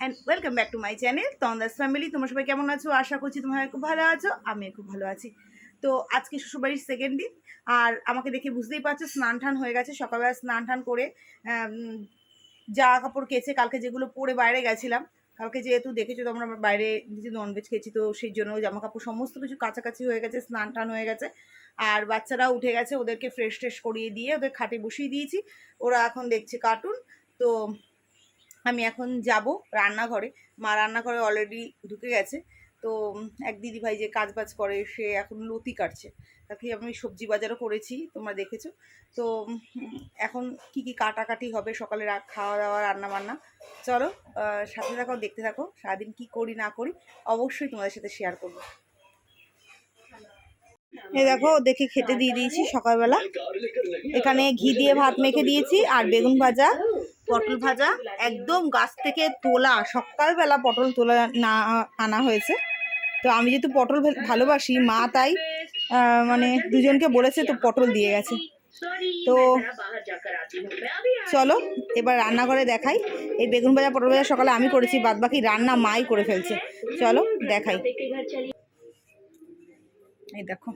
And welcome back to my channel তন্দাস family তোমরা সবাই কেমন আছো? আশা করছি তোমরা খুব ভালো আছো আমি খুব ভালো আছি। তো আজকে শ্বশুরবাড়ির সেকেন্ড দিন, আর আমাকে দেখে বুঝতেই পারছ, স্নান টান হয়ে গেছে। সকালবেলা স্নান টান করে জামা কাপড় কেচে কালকে যেগুলো পরে বাইরে গেছিলাম, কালকে যেহেতু দেখেছ তোমরা আমার বাইরে নিজে ননভেজ খেয়েছি, তো সেই জন্য জামা কাপড় সমস্ত কিছু কাছাকাছি হয়ে গেছে, স্নান টান হয়ে গেছে। আর বাচ্চারা উঠে গেছে, ওদেরকে ফ্রেশ ট্রেশ করিয়ে দিয়ে ওদের খাটে বসিয়ে দিয়েছি। ওরা এখন দেখছে কার্টুন তো আমি এখন যাব রান্নাঘরে। মা রান্নাঘরে অলরেডি ঢুকে গেছে। তো এক দিদি ভাই যে কাজ বাজ করে, সে এখন লতি কাটছে। তাকে আমি সবজি বাজারও করেছি, তোমরা দেখেছ। তো এখন কি কি কাটাকাটি হবে, সকালে খাওয়া দাওয়া রান্না বান্না চলো সাথে থাকো, দেখতে থাকো, সারাদিন কি করি, না করি, অবশ্যই তোমাদের সাথে শেয়ার করব। এই দেখো, দেখে খেতে দিয়ে দিয়েছি সকালবেলা। এখানে ঘি দিয়ে ভাত মেখে দিয়েছি, আর বেগুন ভাজা পটল ভাজা একদম গাছ থেকে তোলা সকালবেলা পটল তোলা না আনা হয়েছে। তো আমি যেহেতু পটল ভালোবাসি মা তাই মানে দুজনকে বলেছে তো পটল দিয়ে গেছে। তো চলো এবার রান্নাঘরে দেখাই। এই বেগুন ভাজা পটল ভাজা সকালে আমি করেছি বাদ বাকি রান্না মাই করে ফেলছে। চলো দেখাই। এই দেখো।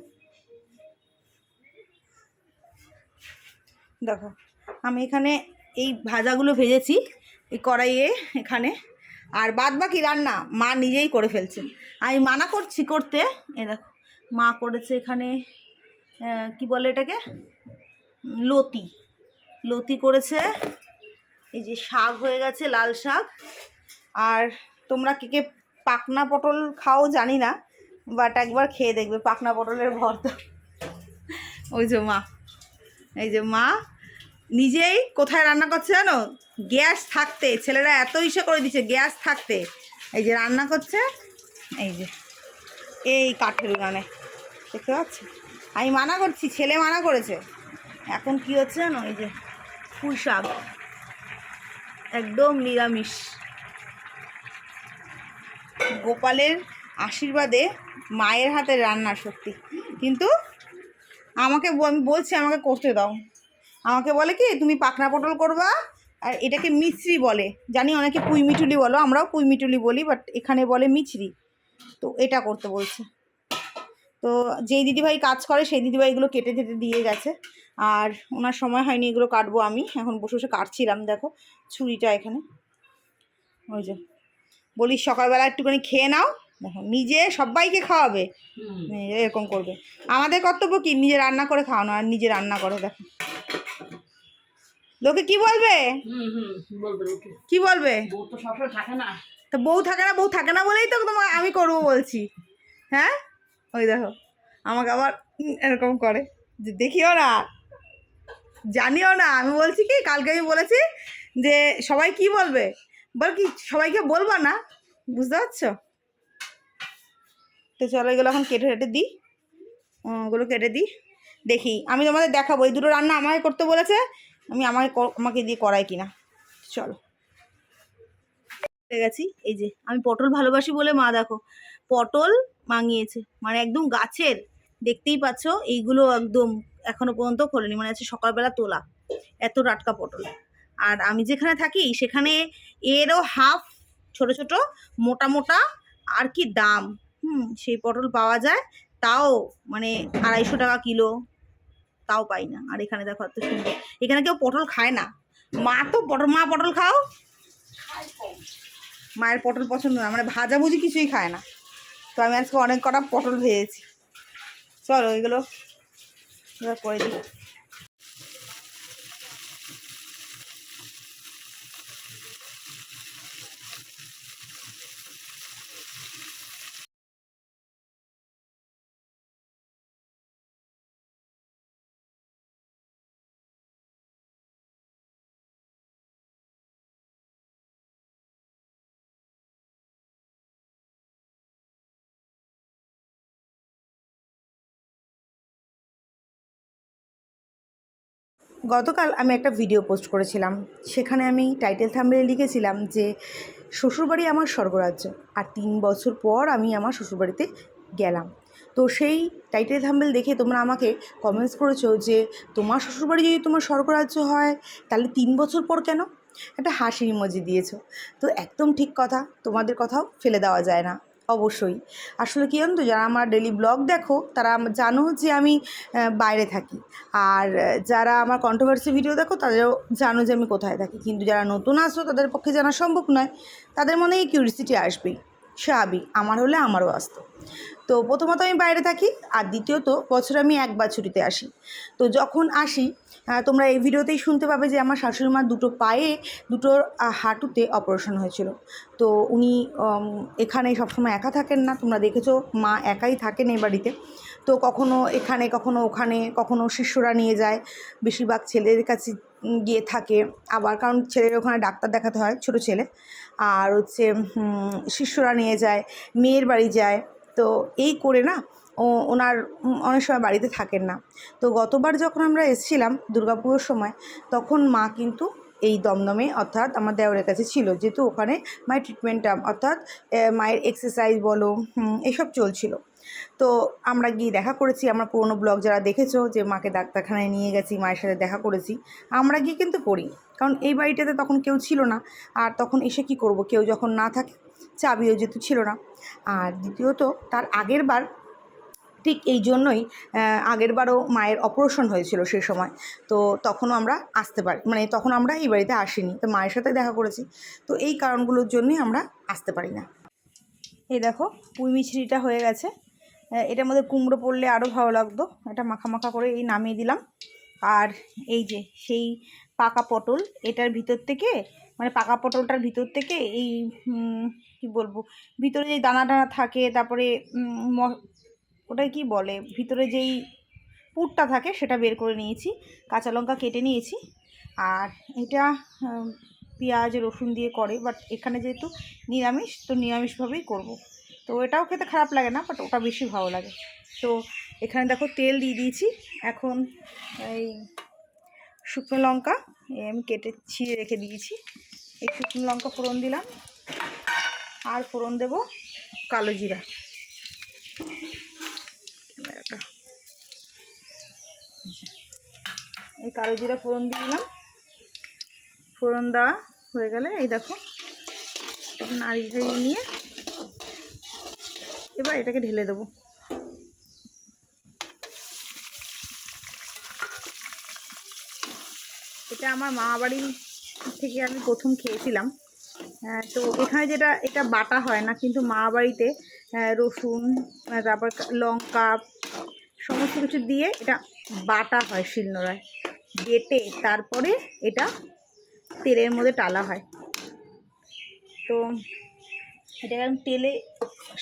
দেখো আমি এখানে এই ভাজাগুলো ভেজেছি এই কড়াইয়ে এখানে। আর বাদ বাকি রান্না মা নিজেই করে ফেলছে। আমি মানা করছি করতে। এ দেখো, মা করেছে এখানে কি বলে এটাকে? লতি। লতি করেছে। এই যে শাক হয়ে গেছে, লাল শাক। আর তোমরা কে কে পাকনা পটল খাও জানি না বাট একবার খেয়ে দেখবে, পাকনা পটলের ভর্তা। ওই যে মা, এই যে মা নিজেই কোথায় রান্না করছে জানো? গ্যাস থাকতে, ছেলেরা এত ইসে করে দিচ্ছে গ্যাস থাকতে। এই যে রান্না করছে, এই যে, এই কাঠের উনানে দেখতে পাচ্ছ? আমি মানা করছি, ছেলে মানা করেছে। এখন কি হচ্ছে জানো? এই যে ফুল শাক। একদম নিরামিষ। গোপালের আশীর্বাদে মায়ের হাতে রান্না সত্যি। কিন্তু আমাকে আমি বলছি আমাকে করতে দাও। আমাকে বলে কি তুমি পাকনা পটল করবা আর এটাকে মিছরি বলে। জানি অনেকে পুঁই মিটুলি বলো আমরাও পুঁই মিটুলি বলি বাট এখানে বলে মিছরি। তো এটা করতে বলছে। তো যেই দিদিভাই কাজ করে সেই দিদিভাই এগুলো কেটে কেটে দিয়ে গেছে। আর ওনার সময় হয়নি এগুলো কাটবো আমি। এখন বসে বসে কাটছিলাম দেখো ছুরিটা এখানে। ওই যে বলি সকালবেলা একটুখানি খেয়ে নাও। দেখো নিজে সবাইকে খাওয়াবে। এরকম করবে। আমাদের কর্তব্য কি? নিজে রান্না করে খাওয়ানো আর নিজে রান্না করে দেখো। লোকে কি বলবে? হুম হুম বলবে কি বলবে? তো থাকে না। তো বউ থাকে না বউ থাকে না বলেই তো তোমার আমি করব বলছি। হ্যাঁ? ওই দেখো আমাকে আবার এরকম করে যে দেখিও না জানিও না। আমি বলছি কি কালকে আমি বলেছি যে সবাই কি বলবে? বল কি সবাইকে বলব না? বুঝতে পারছ? তো চলো এগুলো এখন কেটে কেটে দিই। ওগুলো কেটে দিই। দেখি আমি তোমাদের দেখাবো। এই দুটো রান্না আমাকে করতে বলেছে। আমি আমাকে আমাকে দিয়ে করাই কিনা। চলো। গেছি, এই যে, আমি পটল ভালোবাসি বলে মা দেখো, পটল মাঙিয়েছে। মানে একদম গাছের, দেখতেই পাচ্ছ, এইগুলো একদম এখনও পর্যন্ত খোলেনি মানে আছে সকালবেলা তোলা, এত টাটকা পটল। আর আমি যেখানে থাকি, সেখানে এরও হাফ ছোট ছোট, মোটা মোটা, আর কি দাম। হুম, সেই পটল পাওয়া যায়, তাও মানে আড়াইশো টাকা কিলো তাও পাই না। আর এখানে দেখো এত সুন্দর। এখানে কেউ পটল খায় না। মা তো পটল মা পটল খাও? মায়ের পটল পছন্দ না। মানে ভাজাভুজি কিছুই খায় না। তো আমি আজকে অনেক কটা পটল ভেজেছি চলো এগুলো করে দিই। গতকাল আমি একটা ভিডিও পোস্ট করেছিলাম। সেখানে আমি টাইটেল থাম্বনেলে লিখেছিলাম যে, শ্বশুরবাড়ি আমার স্বর্গরাজ্য। আর তিন বছর পর আমি আমার শ্বশুরবাড়িতে গেলাম। তো সেই টাইটেল থাম্বেল দেখে তোমরা আমাকে কমেন্টস করেছ যে, তোমার শ্বশুরবাড়ি যদি তোমার স্বর্গরাজ্য হয়, তাহলে তিন বছর পর কেন? একটা হাসি ইমোজি দিয়েছ। তো একদম ঠিক কথা, তোমাদের কথাও ফেলে দেওয়া যায় না। অবশ্যই। আসলে কী জানো যারা আমার ডেলি ব্লগ দেখো, তারা জানো যে আমি বাইরে থাকি। আর যারা আমার কন্ট্রোভার্সি ভিডিও দেখো, তাদেরও জানো যে আমি কোথায় থাকি। কিন্তু যারা নতুন আসো তাদের পক্ষে জানা সম্ভব নয়। তাদের মনে এই কিউরিসিটি আসবেই। স্বাভাবিক, আমার হলে আমারও আসতো। তো প্রথমত আমি বাইরে থাকি আর দ্বিতীয়ত বছরে আমি একবার ছুটিতে আসি। তো যখন আসি তোমরা এই ভিডিওতেই শুনতে পাবে যে আমার শাশুড়ি মা দুটো পায়ে দুটোর হাঁটুতে অপারেশন হয়েছিল। তো উনি এখানে সবসময় একা থাকেন না, তোমরা দেখেছ মা একাই থাকেন এই বাড়িতে। তো কখনো এখানে, কখনো ওখানে, কখনো শিষ্যরা নিয়ে যায়। বেশিরভাগ ছেলেদের কাছে গিয়ে থাকে। আবার কারণ ছেলের ওখানে ডাক্তার দেখাতে হয়, ছোট ছেলে। আর হচ্ছে শিষ্যরা নিয়ে যায়, মেয়ের বাড়ি যায়। তো এই করে না, ও, ওনার অনেক সময় বাড়িতে থাকেন না। তো গতবার যখন আমরা এসেছিলাম দুর্গাপুজোর সময়, তখন মা কিন্তু এই দমদমে, অর্থাৎ আমার দেওরের কাছে ছিল। যেহেতু ওখানে মায়ের ট্রিটমেন্টটা অর্থাৎ মায়ের এক্সারসাইজ বলো এসব চলছিল। তো আমরা গিয়ে দেখা করেছি আমরা পুরোনো ব্লগ যারা দেখেছ যে মাকে ডাক্তারখানায় নিয়ে গেছি মায়ের সাথে দেখা করেছি আমরা গিয়ে কিন্তু করি কারণ এই বাড়িটাতে তখন কেউ ছিল না আর তখন এসে কি করব? কেউ যখন না থাকে চাবিও যেহেতু ছিল না। আর দ্বিতীয়ত তার আগের বার ঠিক এই জন্যই আহ, আগের বারও মায়ের অপারেশন হয়েছিল সেই সময়। তো তখনও আমরা আসতে পারি মানে তখন আমরা এই বাড়িতে আসিনি তো মায়ের সাথে দেখা করেছি। তো এই কারণগুলোর জন্যই আমরা আসতে পারি না। এই দেখো পুঁই মিছরিটা হয়ে গেছে। এটার মধ্যে কুমড়ো পড়লে আরও ভালো লাগতো। এটা মাখা মাখা করে এই নামিয়ে দিলাম। আর এই যে সেই পাকা পটল, এটার ভিতর থেকে মানে পাকা পটলটার ভিতর থেকে এই কি বলব, ভিতরে যে দানা দানা থাকে, তারপরে ওটাই কি বলে, ভিতরে যেই পুরটা থাকে সেটা বের করে নিয়েছি, কাঁচা লঙ্কা কেটে নিয়েছি। আর এটা পেঁয়াজ, রসুন দিয়ে করে বাট এখানে যেহেতু নিরামিষ, তো নিরামিষভাবেই করব। তো এটাও খেতে খারাপ লাগে না বাট ওটা বেশি ভালো লাগে। তো এখানে দেখো তেল দিয়ে দিয়েছি। এখন এই শুকনো লঙ্কা আমি কেটে ছিঁড়ে রেখে দিয়েছি। এই শুকনো লঙ্কা ফোড়ন দিলাম। আর ফোড়ন দেব কালো জিরা। এই কালো জিরা ফোড়ন দিয়ে দিলাম। ফোড়ন দেওয়া হয়ে গেলে, এই দেখো চাড়িয়ে নিয়ে এবার এটাকে ঢেলে দেবো। এটা আমার মা বাড়ি থেকে আমি প্রথম খেয়েছিলাম। তো এখানে যেটা, এটা বাটা হয় না, কিন্তু মা বাড়িতে রসুন তারপর লঙ্কা, সমস্ত কিছু দিয়ে এটা বাটা হয় শিলনোড়ায়। বেটে তারপরে এটা তেলের মধ্যে টালা হয়। তো এটা আমি তেলে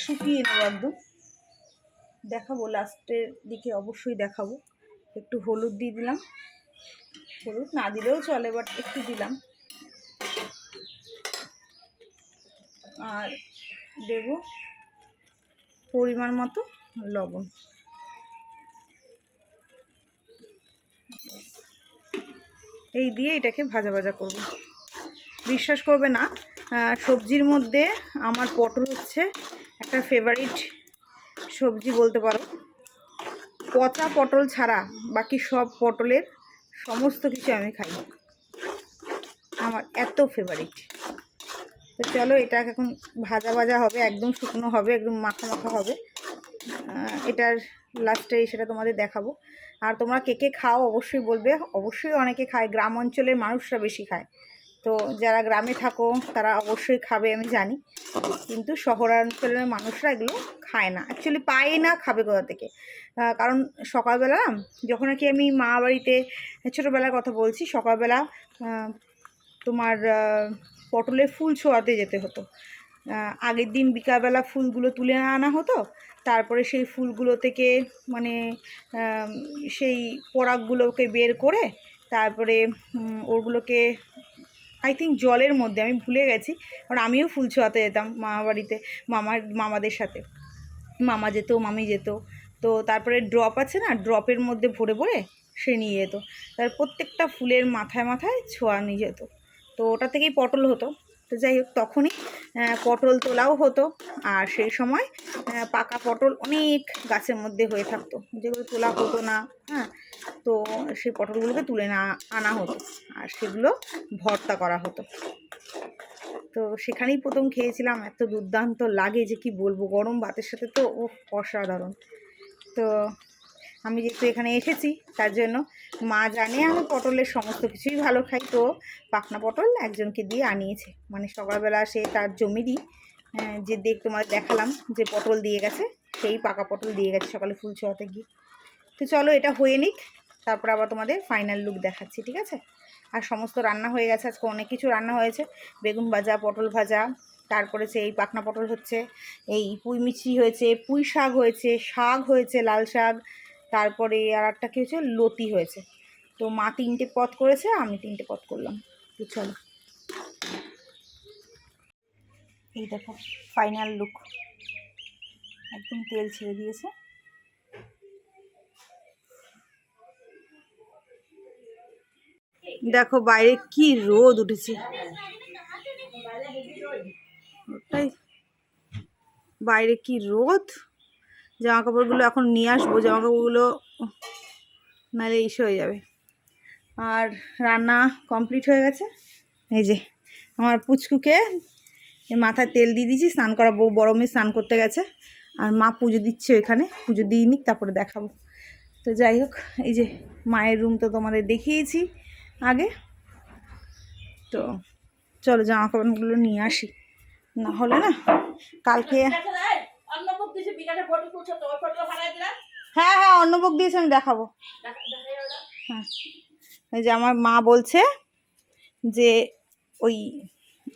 শুকিয়ে নেব একদম। দেখাবো লাস্টের দিকে অবশ্যই দেখাবো। একটু হলুদ দিয়ে দিলাম। হলুদ না দিলেও চলে বাট একটু দিলাম। আর দেব পরিমাণ মতো লবণ। এই দিয়ে এটাকে ভাজা ভাজা করব। বিশ্বাস করবে না সবজির মধ্যে আমার পটল হচ্ছে একটা ফেভারিট সবজি বলতে পারো। পচা পটল ছাড়া বাকি সব পটলের সমস্ত কিছু আমি খাই। আমার এত ফেভারিট তো চলো, এটা এখন ভাজা ভাজা হবে, একদম শুকনো হবে, একদম মাখা মাখা হবে। এটার লাস্টে সেটা তোমাদের দেখাবো। আর তোমরা কে কে খাও অবশ্যই বলবে। অবশ্যই অনেকে খায়, গ্রাম অঞ্চলের মানুষরা বেশি খায়। তো যারা গ্রামে থাকো, তারা অবশ্যই খাবে, আমি জানি। কিন্তু শহরাঞ্চলের মানুষরা এগুলো খায় না। অ্যাকচুয়ালি পায় না খাবে কোথা থেকে? কারণ সকালবেলা যখন আর কি আমি মা বাড়িতে ছোটোবেলার কথা বলছি, সকালবেলা তোমার পটলের ফুল ছোঁয়াতে যেতে হতো। আগের দিন বিকালবেলা ফুলগুলো তুলে আনা হতো। তারপরে সেই ফুলগুলো থেকে মানে সেই পরাগগুলোকে বের করে, তারপরে ওগুলোকে আই থিঙ্ক জলের মধ্যে, আমি ভুলে গেছি, কারণ আমিও ফুল ছোঁয়াতে যেতাম মামা বাড়িতে মামার, মামাদের সাথে। মামা যেত, মামি যেত, তো তারপরে ড্রপ আছে না ড্রপের মধ্যে ভরে ভরে সে নিয়ে যেত। তার প্রত্যেকটা ফুলের মাথায় মাথায় ছোঁয়া নিয়ে যেত। তো ওটা থেকেই পটল হতো। তো যাই হোক, তখনই পটল তোলাও হতো। আর সেই সময় পাকা পটল অনেক গাছের মধ্যে হয়ে থাকতো। যেগুলো তোলা হতো না হ্যাঁ তো সেই পটলগুলোকে তুলে না, আনা হতো। আর সেগুলো ভর্তা করা হতো। তো সেখানেই প্রথম খেয়েছিলাম। এত দুর্দান্ত লাগে যে কি বলব, গরম ভাতের সাথে তো ও অসাধারণ। তো আমি যেহেতু এখানে এসেছি তার জন্য মা জানে আমি পটলের সমস্ত কিছুই ভালো খাই। তো পাখনা পটল একজনকে দিয়ে আনিয়েছে। মানে সকালবেলা সে তার জমিরই আহ, যে দেখ তোমার দেখালাম যে পটল দিয়ে গেছে সেই পাকা পটল দিয়ে গেছে সকালে ফুল ছোঁয়াতে গিয়ে। তো চলো এটা হয়ে নিক তারপর আবার তোমাদের ফাইনাল লুক দেখাচ্ছি ঠিক আছে? আর সমস্ত রান্না হয়ে গেছে আজকে অনেক কিছু রান্না হয়েছে। বেগুন ভাজা পটল ভাজা তারপরে সেই পাকনা পটল হচ্ছে এই পুঁই মিচি হয়েছে পুঁই শাক হয়েছে শাক হয়েছে লাল শাক তারপরে আর একটা কী হয়েছে? লতি হয়েছে। তো মা তিনটে পথ করেছে, আমি তিনটে পথ করলাম। তো চলো। এই দেখো ফাইনাল লুক একদম তেল ছেড়ে দিয়েছে। দেখো বাইরে কি রোদ উঠেছে। বাইরে কি রোদ? জামা কাপড়গুলো এখন নিয়ে আসব। জামা কাপড়গুলো নাহলে ইসে হয়ে যাবে। আর রান্না কমপ্লিট হয়ে গেছে। এই যে আমার পুচকুকে মাথায় তেল দিয়ে দিয়েছি, স্নান করা বউ বড় মেয়ে স্নান করতে গেছে। আর মা পুজো দিচ্ছে ওইখানে, পুজো দিয়ে নিক, তারপরে দেখাবো। তো যাই হোক, এই যে মায়ের রুম তো তোমাদের দেখিয়েছি আগে। তো চলো জামা কাপড়গুলো নিয়ে আসি। না হলে না, কালকে অন্নভোগ দিছে বিকালে ফটো তুলছো তো ওই ফটো পাঠাই দিলাম হ্যাঁ হ্যাঁ অন্নভোগ দিয়েছে আমি দেখাবো। হ্যাঁ। এই যে আমার মা বলছে যে ওই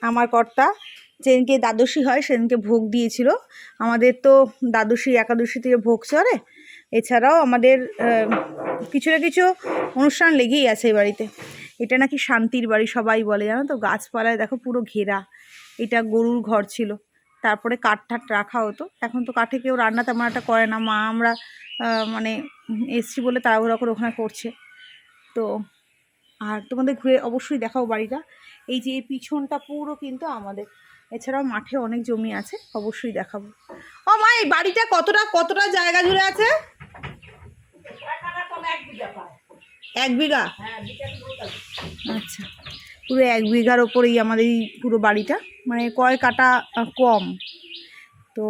আমার কর্তা যেদিনকে দ্বাদশী হয় সেদিনকে ভোগ দিয়েছিল। আমাদের তো দ্বাদশী একাদশী থেকে ভোগ চড়ে এছাড়াও আমাদের কিছু না কিছু অনুষ্ঠান লেগেই আছে এই বাড়িতে। এটা নাকি শান্তির বাড়ি সবাই বলে জানো তো? গাছপালায় দেখো পুরো ঘেরা। এটা গরুর ঘর ছিল। তারপরে কাঠ ঠাট রাখা হতো। এখন তো কাঠে কেউ রান্না তেমন একটা করে না। মা আমরা মানে এসছি বলে তাড়াহুড়া করে ওখানে করছে। তো আর তোমাদের ঘুরে অবশ্যই দেখাও বাড়িটা। এই যে এই পিছনটা পুরো কিন্তু আমাদের। এছাড়াও মাঠে অনেক জমি আছে অবশ্যই দেখাবো। ও মা এই বাড়িটা কতটা কতটা জায়গা জুড়ে আছে? এক বিঘা হ্যাঁ আচ্ছা। পুরো এক বিঘার ওপরেই আমাদের এই পুরো বাড়িটা। মানে কয় কাটা কম। তো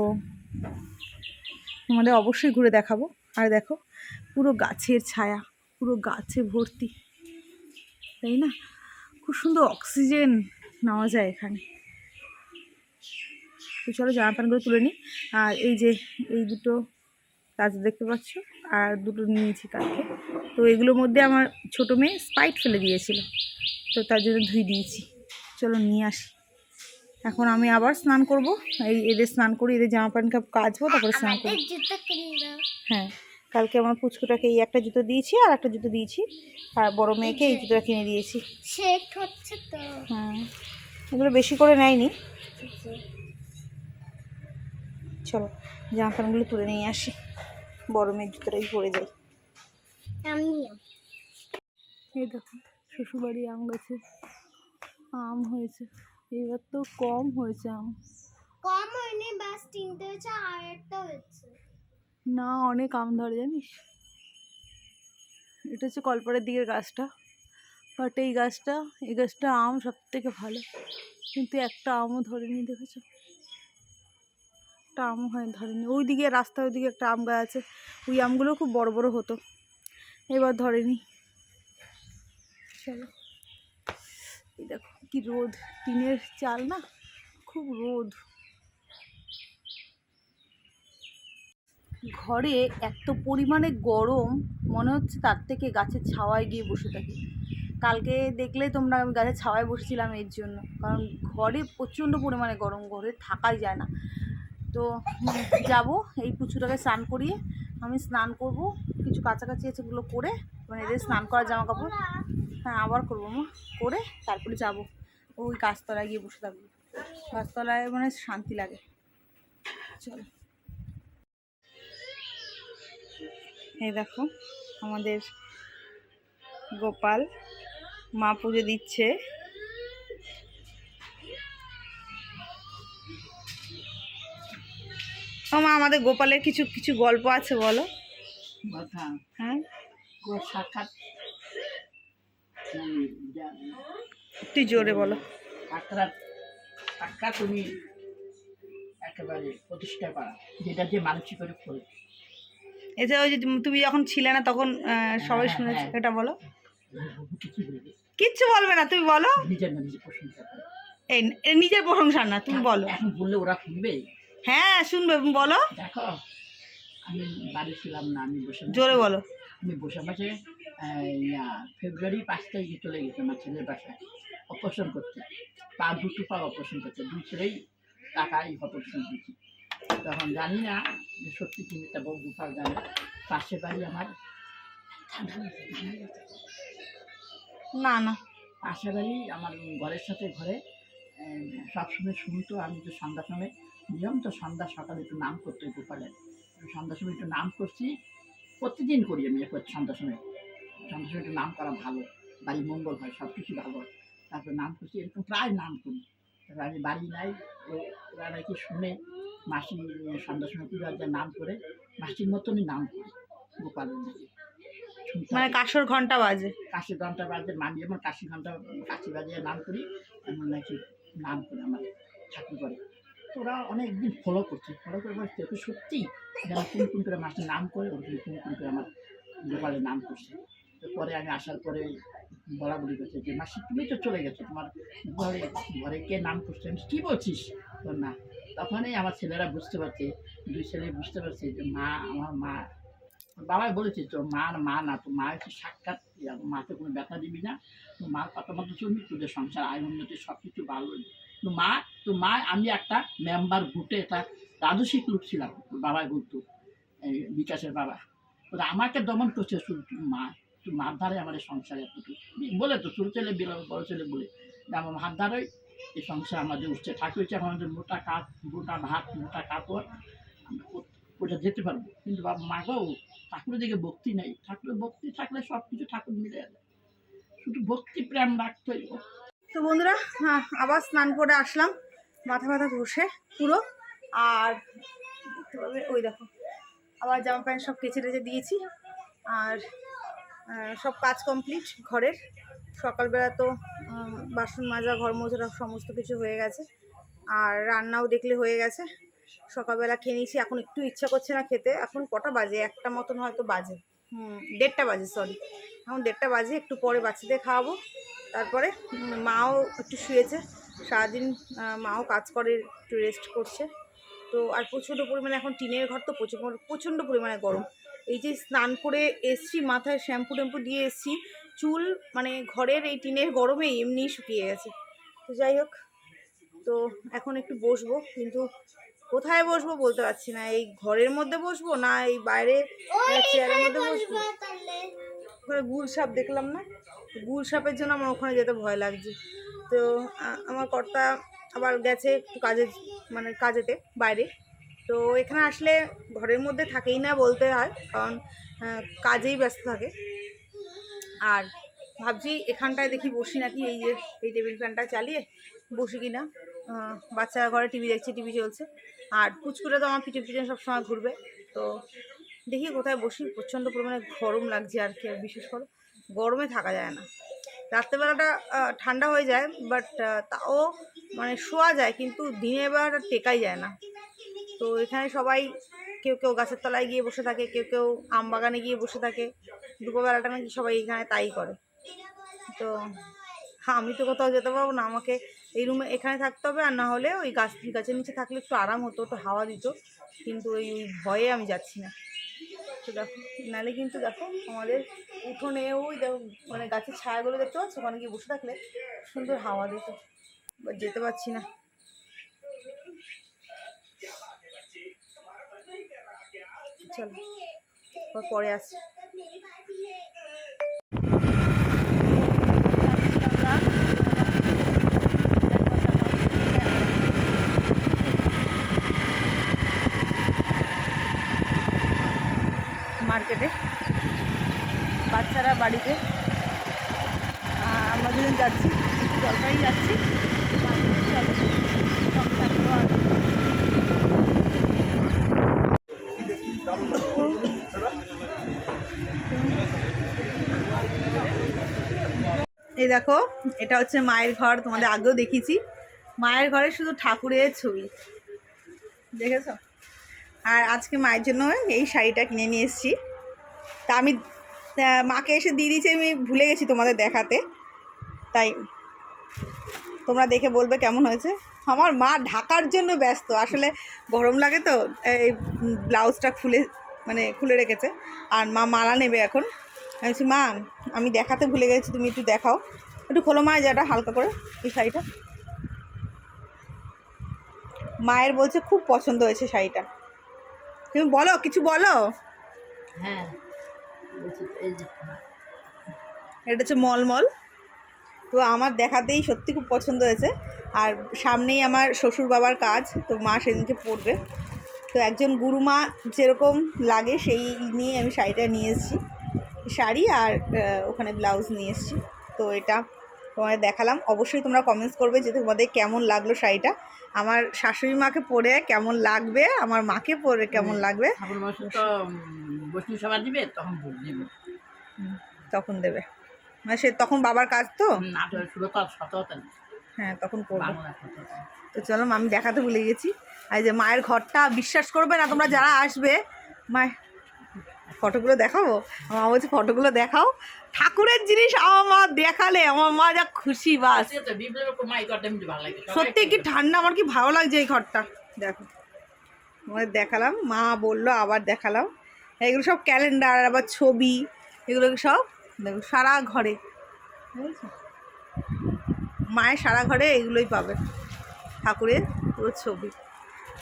আমাদের অবশ্যই ঘুরে দেখাবো। আর দেখো, পুরো গাছের ছায়া, পুরো গাছে ভর্তি। তাই না? খুব সুন্দর অক্সিজেন নেওয়া যায় এখানে। তো চলো জামা প্যান্টগুলো তুলে নিই। আর এই যে, এই দুটো কাজ দেখতে পাচ্ছ, আর দুটো নিয়েছি কালকে তো এগুলোর মধ্যে আমার ছোটো মেয়ে স্পাইট ফেলে দিয়েছিল। তো তার জন্য ধুই দিয়েছি। চলো নিয়ে আসি। এখন আমি আবার স্নান করব। এই এদের স্নান করি এদের জামা প্যান্ট কাপ কাচবো তারপরে স্নান করব। হ্যাঁ কালকে আমার পুচকুটাকে এই একটা জুতো দিয়েছি আর একটা জুতো দিয়েছি। আর বড় মেয়েকে এই জুতোটা কিনে দিয়েছি। হ্যাঁ এগুলো বেশি করে নেয়নি। চলো জামা প্যান্টগুলো তুলে নিয়ে আসি। বড় মেয়ের জুতোটাই পরে যাই। এই দেখো। শ্বশুরবাড়ি আম গাছে আম হয়েছে। এবার তো কম হয়েছে আম। কম হয়নি বাস তিনটে হয়েছে আর একটা হয়েছে। না অনেক আম ধরে জানিস? এটা হচ্ছে কলপাড়ের দিকের গাছটা। বাট এই গাছটা এই গাছটা আম সব থেকে ভালো। কিন্তু একটা আমও ধরেনি দেখেছ? একটা আমও হয় ধরেনি। ওই দিকে রাস্তার ওইদিকে একটা আম গাছ আছে। ওই আমগুলো খুব বড় বড় হতো। এবার ধরেনি। চলো। এই দেখো কি রোদ, টিনের চাল না? খুব রোদ। ঘরে এত পরিমাণে গরম, মনে হচ্ছে তার থেকে গাছের ছাওয়ায় গিয়ে বসে থাকি। কালকে দেখলে তোমরা আমি গাছের ছাওয়ায় বসেছিলাম এর জন্য। কারণ ঘরে প্রচণ্ড পরিমাণে গরম, ঘরে থাকাই যায় না। তো যাব, এই পুচুটাকে স্নান করিয়ে আমি স্নান করব। কিছু কাছাকাছি আছে করে মানে এদের স্নান করা জামা কাপড় হ্যাঁ আবার করব মা। করে তারপরে যাব। ওই গাছতলায় গিয়ে বসে থাকব। গাছতলায় মানে শান্তি লাগে। চলো। এই দেখো আমাদের গোপাল মা পুজো দিচ্ছে। মা আমাদের গোপালের কিছু কিছু গল্প আছে বলো। হ্যাঁ। সাক্ষাৎ তুই জোরে বলো। সাক্ষাৎ উনি একেবারে প্রতিষ্ঠা করা যেটা যে মানসিক করে। এছাড়া ওই যে তুমি- তুমি যখন ছিলে না তখন সবাই হ্যাঁ, শুনেছে হ্যাঁ। এটা বলো কিচ্ছু বলবে না তুমি বলো। নিজের না নিজে প্রশংসা এই নিজের প্রশংসা না তুমি বলো। এখন বললে ওরা শুনবে? হ্যাঁ শুনবে বলো। দেখো আমি বাড়ি ছিলাম না আমি বসে জোরে বলো। আমি বসে বসে ফেব্রুয়ারি পাঁচ তারিখে চলে গেছি আমার ছেলের বাসায় অপারেশন করতে। পা দুটো পা অপারেশন করতে দুই ছেলেই টাকাই অপারেশন দিচ্ছি তখন জানি না যে সত্যি কি মিথ্যা বউ গুফার জানে। পাশে বাড়ি আমার। না না। পাশে বাড়ি আমার ঘরের সাথে ঘরে সবসময় শুনতো আমি তো সন্ধ্যার সময়। নিয়ম তো সন্ধ্যা সকালে একটু নাম করতে গোপালের। সন্ধ্যার সময় একটু নাম করছি প্রতিদিন করি আমি এখন সন্ধ্যার সময় সন্ধ্যার সময় নাম করা ভালো বাড়ি মঙ্গল হয় সব কিছু ভালো হয়। তারপর নাম করছি এরকম প্রায় নাম করি। তারপর আমি বাড়ি নাই ও- ওরা নাকি শুনে মাসি আহ, সন্ধ্যার সময় পুজো আর্চার নাম করে মাসির মতনই নাম করি গোপালের নাকি মানে কাসর ঘণ্টা বাজে। কাশি ঘণ্টা বাজে আমি যেমন কাশি ঘণ্টা কাশি বাজিয়ে নাম করি এমন নাকি নাম করে আমার ঠাকুর করে ওরা অনেকদিন ফলো করছে ফলো করে বলছে তো সত্যি যেন কোন কোন করে মাসের নাম করে ওরকম কোন কোন করে আমার গোপালের নাম করছে। পরে আমি আসার পরে বলা বলি করছে যে, মাসি, তুমি তো চলে গেছো। তোমার ঘরে ঘরে কে নাম করছে? আমি কী বলছিস? তোর না। তখনই আমার ছেলেরা বুঝতে পারছে, দুই ছেলে বুঝতে পারছে যে, মা, আমার মা। বাবাই বলেছে তো মার মা না তো মা হচ্ছে সাক্ষাৎ। মাকে কোনো ব্যথা দিবি না। তো মার কথা মতো চলবি তোদের সংসার আয় উন্নতি সব কিছু ভালো। তো মা তো মা, আমি একটা মেম্বার ভোটে একটা রাজস্বিক লোক ছিলাম তো বাবাই বলতো, এই বিকাশের বাবা। তো আমাকে দমন করছে তুই মা তুই মার ধারে আমার সংসার এতটুকু বলে তো, ছোটো ছেলে বেলা বড় ছেলে বলে। আমার মার ধারেই এই সংসার আমাদের উঠছে ঠাকুর হচ্ছে আমাদের মোটা কাঠ, মোটা ভাত, মোটা কাপড় ওটা যেতে পারব। কিন্তু বাবা মাগো ঠাকুরের দিকে ভক্তি নেই। ঠাকুরের ভক্তি থাকলে সব কিছু ঠাকুর মিলে যাবে। শুধু ভক্তি, প্রেম রাখতে তো বন্ধুরা হ্যাঁ, আবার স্নান করে আসলাম। মাথা ব্যথা ঘষে পুরো। আর ওই দেখো আবার জামা প্যান্ট সব কেচে টেচে দিয়েছি। আর সব কাজ কমপ্লিট ঘরের। সকালবেলা তো বাসন মাজা ঘর মোছা সমস্ত কিছু হয়ে গেছে। আর রান্নাও দেখলে হয়ে গেছে। সকালবেলা খেয়ে নিয়েছি। এখন একটু ইচ্ছা করছে না খেতে। এখন কটা বাজে? একটা মতন হয়তো বাজে। হুম, দেড়টা বাজে সরি এখন দেড়টা বাজে, একটু পরে বাচ্চাদের খাওয়াবো। তারপরে মাও একটু শুয়েছে। সারাদিন মাও কাজ করে, একটু রেস্ট করছে। তো, আর প্রচণ্ড পরিমাণে এখন টিনের ঘর তো প্রচুর, প্রচণ্ড পরিমাণে গরম। এই যে স্নান করে এসছি, মাথায় শ্যাম্পু ট্যাম্পু দিয়ে এসছি, চুল মানে ঘরের এই টিনের গরমে এমনিই শুকিয়ে গেছে। তো যাই হোক, তো এখন একটু বসবো, কিন্তু কোথায় বসবো বলতে পারছি না। এই ঘরের মধ্যে বসবো না এই বাইরে চেয়ারের মধ্যে বসবো ওখানে গুল সাপ দেখলাম না? গুল সাপের জন্য আমার ওখানে যেতে ভয় লাগছে। তো আমার কর্তা আবার গেছে একটু কাজে মানে কাজেতে বাইরে। তো এখানে আসলে ঘরের মধ্যে থাকেই না বলতে হয় কারণ কাজেই ব্যস্ত থাকে। আর ভাবছি এখানটায় দেখি বসি নাকি এই যে এই টেবিল ফ্যানটা চালিয়ে বসি কি না বাচ্চারা ঘরে টিভি দেখছে, টিভি চলছে। আর পুচকুটা তো আমার পিছনে পিছনে সবসময় ঘুরবে। তো দেখি কোথায় বসি, প্রচণ্ড পরিমাণে গরম লাগছে আর কি বিশেষ করে গরমে থাকা যায় না। রাত্রেবেলাটা ঠান্ডা হয়ে যায় বাট তাও মানে শোয়া যায়, কিন্তু দিনের বেলাটা টেকাই যায় না। তো এখানে সবাই কেউ কেউ গাছের তলায় গিয়ে বসে থাকে, কেউ কেউ আম বাগানে গিয়ে বসে থাকে। দুপুরবেলাটা নাকি সবাই এখানে তাই করে। তো হ্যাঁ আমি তো কোথাও যেতে পারব না, আমাকে এই রুমে এখানে থাকতে হবে, আর না হলে ওই গাছ, গাছের নিচে থাকলে একটু আরাম হতো, একটু হাওয়া দিত। কিন্তু ওই ভয়ে আমি যাচ্ছি না। তো দেখো নালে কিন্তু দেখো, আমাদের উঠোনে ওই দেখো মানে গাছের ছায়াগুলো দেখতে পাচ্ছ? ওখানে গিয়ে বসে থাকলে সুন্দর হাওয়া দিত। যেতে পারছি না। চলো পরে আসছি। মার্কেটে বাচ্চারা বাড়িতে। আমরা দুজন যাচ্ছি জলপাই যাচ্ছি। এই দেখো, এটা হচ্ছে মায়ের ঘর, তোমাদের আগেও দেখেছি মায়ের ঘরে শুধু ঠাকুরের ছবি। দেখেছ? আর আজকে মায়ের জন্য এই শাড়িটা কিনে নিয়ে এসেছি। তা আমি মাকে এসে দিয়ে দিয়েছি, আমি ভুলে গেছি তোমাদের দেখাতে। তাই তোমরা দেখে বলবে কেমন হয়েছে। আমার মা ঢাকার জন্য ব্যস্ত, আসলে গরম লাগে তো, এই ব্লাউজটা খুলে মানে খুলে রেখেছে। আর মা মালা নেবে এখন। আমি বলছি, মা, আমি দেখাতে ভুলে গেছি, তুমি একটু দেখাও। একটু খোলো মা যেটা হালকা করে, এই শাড়িটা। মায়ের বলছে, খুব পছন্দ হয়েছে শাড়িটা। তুমি বলো, কিছু বলো? হ্যাঁ। এটা হচ্ছে মলমল তো আমার দেখাতেই সত্যি খুব পছন্দ হয়েছে। আর সামনেই আমার শ্বশুর বাবার কাজ তো মা সেদিনকে পরবে তো একজন গুরুমা যেরকম লাগে সেই নিয়ে আমি শাড়িটা নিয়ে এসেছি। শাড়ি আর ওখানে ব্লাউজ নিয়ে এসেছি। তো এটা তোমাদের দেখালাম। অবশ্যই তোমরা কমেন্টস করবে যে তোমাদের কেমন লাগল শাড়িটা। আমার শাশুড়ি মাকে পরে কেমন লাগবে আমার মাকে পরে কেমন লাগবে। বৈষ্ণব সভা দিবে তখন ভোট দিবে। তখন দেবে। মানে সে তখন বাবার কাজ তো? আঠারো ষোলো তার সতেরো তারিখ হ্যাঁ তখন তারিখ তো। চলো আমি দেখাতে ভুলে গেছি। আর যে মায়ের ঘরটা বিশ্বাস করবে না তোমরা যারা আসবে? মায়ের ফটোগুলো দেখাবো? আমার মা বলছে ফটোগুলো দেখাও। ঠাকুরের জিনিস আমার মা দেখালে আমার মা যা খুশি বাস। সত্যি কি ঠান্ডা? আমার কি ভালো লাগছে এই ঘরটা? দেখো। তোমাদের দেখালাম মা বলল আবার দেখালাম। এগুলো সব ক্যালেন্ডার আবার ছবি এগুলো সব দেখো সারা ঘরে বুঝেছ মায়ের সারা ঘরে এগুলোই পাবে ঠাকুরের পুরো ছবি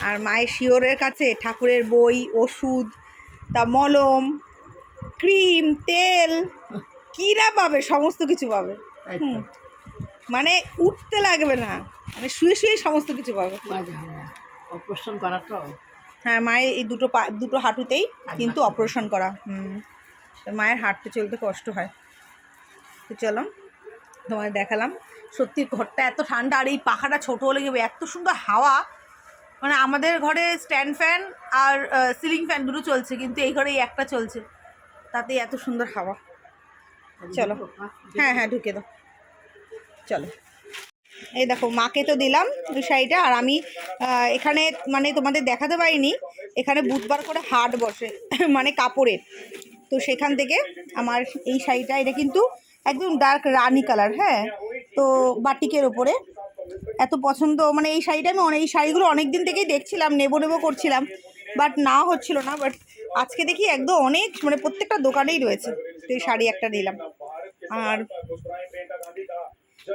আর মায়ের শিওরের কাছে ঠাকুরের বই ওষুধ তা মলম ক্রিম তেল কীরা পাবে সমস্ত কিছু পাবে। হুম। মানে উঠতে লাগবে না মানে শুয়ে শুয়ে সমস্ত কিছু পাবে। অপারেশন করা তো হ্যাঁ মায়ের এই দুটো পা, দুটো হাঁটুতেই কিন্তু অপারেশন করা, হুম। মায়ের হাঁটতে চলতে কষ্ট হয়। তো চলো, তোমায় দেখালাম। সত্যি ঘরটা এত ঠান্ডা, আর এই পাখাটা ছোটো হলে গিয়ে এত সুন্দর হাওয়া। মানে আমাদের ঘরে স্ট্যান্ড ফ্যান আর সিলিং ফ্যান দুটো চলছে, কিন্তু এই ঘরে এই একটা চলছে। তাতেই এত সুন্দর হাওয়া। চলো। হ্যাঁ হ্যাঁ ঢুকে দাও। চলো। এই দেখো, মাকে তো দিলাম ওই শাড়িটা, আর আমি এখানে মানে তোমাদের দেখাতে পারিনি, এখানে বুধবার করে হাট বসে মানে কাপড়ের। তো সেখান থেকে আমার এই শাড়িটা, এটা কিন্তু একদম ডার্ক রানি কালার হ্যাঁ? তো বাটিকের ওপরে। এত পছন্দ মানে এই শাড়িটা আমি অনেক এই শাড়িগুলো অনেক দিন থেকেই দেখছিলাম, নেব নেব করছিলাম বাট না হচ্ছিল না বাট আজকে দেখি একদম অনেক মানে প্রত্যেকটা দোকানেই রয়েছে, তো এই শাড়ি একটা নিলাম আর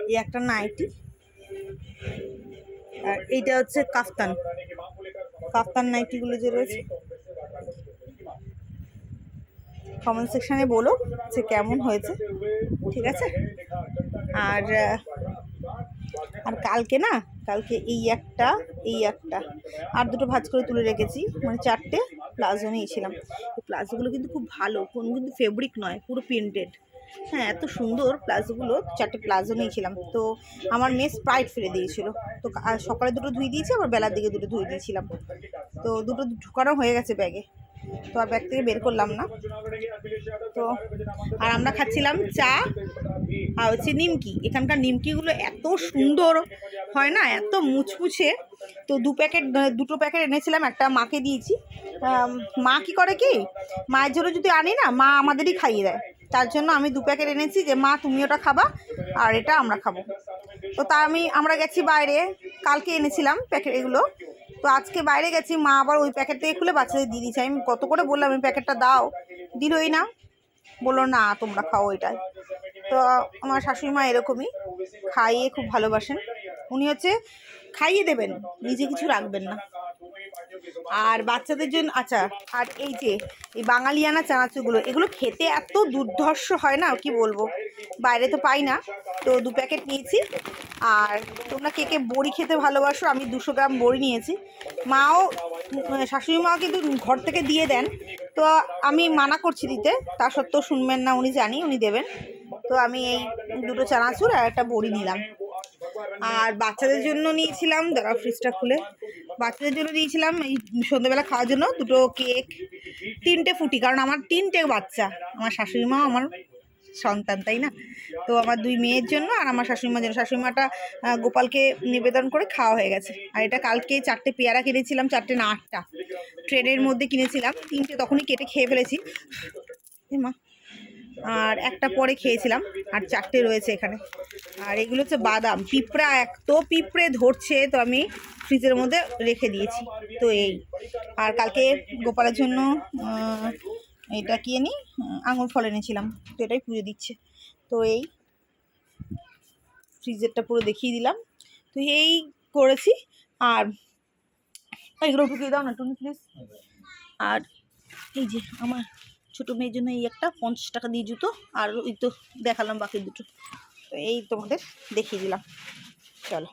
এই একটা নাইটি আর এইটা হচ্ছে কাফতান। কাফতান নাইটিগুলো যে রয়েছে। কমেন্ট সেকশানে বলো যে কেমন হয়েছে। ঠিক আছে? আর আর কালকে না, কালকে এই একটা এই একটা। আর দুটো ভাজ করে তুলে রেখেছি মানে চারটে প্লাজো নিয়েছিলাম। এই প্লাজোগুলো কিন্তু খুব ভালো, কোন কিন্তু ফেব্রিক নয়, পুরো প্রিন্টেড হ্যাঁ এত সুন্দর প্লাজোগুলো, চারটে প্লাজো নিয়েছিলাম। তো আমার মেয়ে স্প্রাইট ফেলে দিয়েছিল। তো সকালে দুটো ধুয়ে দিয়েছি, আবার বেলার দিকে দুটো ধুয়ে দিয়েছিলাম। তো দুটো ঢুকানো হয়ে গেছে ব্যাগে তো আর ব্যাগ থেকে বের করলাম না। তো আর আমরা খাচ্ছিলাম চা আর হচ্ছে নিমকি। এখানকার নিমকিগুলো এত সুন্দর হয় না, এত মুচমুচে। তো দু প্যাকেট, দুটো প্যাকেট এনেছিলাম, একটা মাকে দিয়েছি। মা কি করে কি? মায়ের জন্য যদি আনি না, মা আমাদেরই খাইয়ে দেয়। তার জন্য আমি দু প্যাকেট এনেছি যে, মা তুমি ওটা খাবা আর এটা আমরা খাব। তো তা আমি, আমরা গেছি বাইরে, কালকে এনেছিলাম প্যাকেট এগুলো। তো আজকে বাইরে গেছি, মা আবার ওই প্যাকেট থেকে খুলে বাচ্চাদের দিয়ে দিয়েছে। আমি কত করে বললাম ওই প্যাকেটটা দাও। দিলই না। বলল, না, তোমরা খাও ওইটাই। তো আমার শাশুড়ি মা এরকমই, খাইয়ে খুব ভালোবাসেন। উনি হচ্ছে, খাইয়ে দেবেন, নিজে কিছু রাখবেন না। আর বাচ্চাদের জন্য আচ্ছা আর এই যে, এই বাঙালিয়ানা চানাচুরগুলো, এগুলো খেতে এত দুর্ধর্ষ হয় না, কি বলব? বাইরে তো পাই না, তো দু প্যাকেট নিয়েছি। আর তোমরা কে কে বড়ি খেতে ভালোবাসো, আমি দুশো গ্রাম বড়ি নিয়েছি। মাও শাশুড়ি মাও কিন্তু ঘর থেকে দিয়ে দেন, তো আমি মানা করছি দিতে, তা সত্ত্বেও শুনবেন না, উনি জানি, উনি দেবেন। তো আমি এই দুটো চানাচুর আর একটা বড়ি নিলাম। আর বাচ্চাদের জন্য নিয়েছিলাম দাঁড়া ফ্রিজটা খুলে। বাচ্চাদের জন্য দিয়েছিলাম এই সন্ধ্যেবেলা খাওয়ার জন্য দুটো কেক, তিনটে ফুটি, কারণ আমার তিনটে বাচ্চা, আমার শাশুড়ি মা, আমার সন্তান, তাই না? তো আমার দুই মেয়ের জন্য আর আমার শাশুড়িমার জন্য। শাশুড়িমাটা গোপালকে নিবেদন করে খাওয়া হয়ে গেছে। আর এটা কালকে চারটে পেয়ারা কিনেছিলাম, চারটে না আটটা। ট্রেনের মধ্যে কিনেছিলাম, তিনটে তখনই কেটে খেয়ে ফেলেছি। মা। আর একটা পরে খেয়েছিলাম, আর চারটে রয়েছে এখানে। আর এগুলো হচ্ছে বাদাম, পিঁপড়া এক, তো পিঁপড়ে ধরছে, তো আমি ফ্রিজের মধ্যে রেখে দিয়েছি, তো এই। আর কালকে গোপালের জন্য এটা কি আনি আঙুর ফল এনেছিলাম, তো এটাই পুজো দিচ্ছে, তো এই। ফ্রিজেরটা পুরো দেখিয়ে দিলাম, তো এই করেছি, আর এগুলো ঢুকিয়ে দাও না, টুনি প্লিজ আর এই যে আমার ছোটো মেয়ের জন্য এই একটা পঞ্চাশ টাকা দিয়ে জুতো আর ওই তো দেখালাম বাকি দুটো। তো এই তোমাদের দেখিয়ে দিলাম। চলো।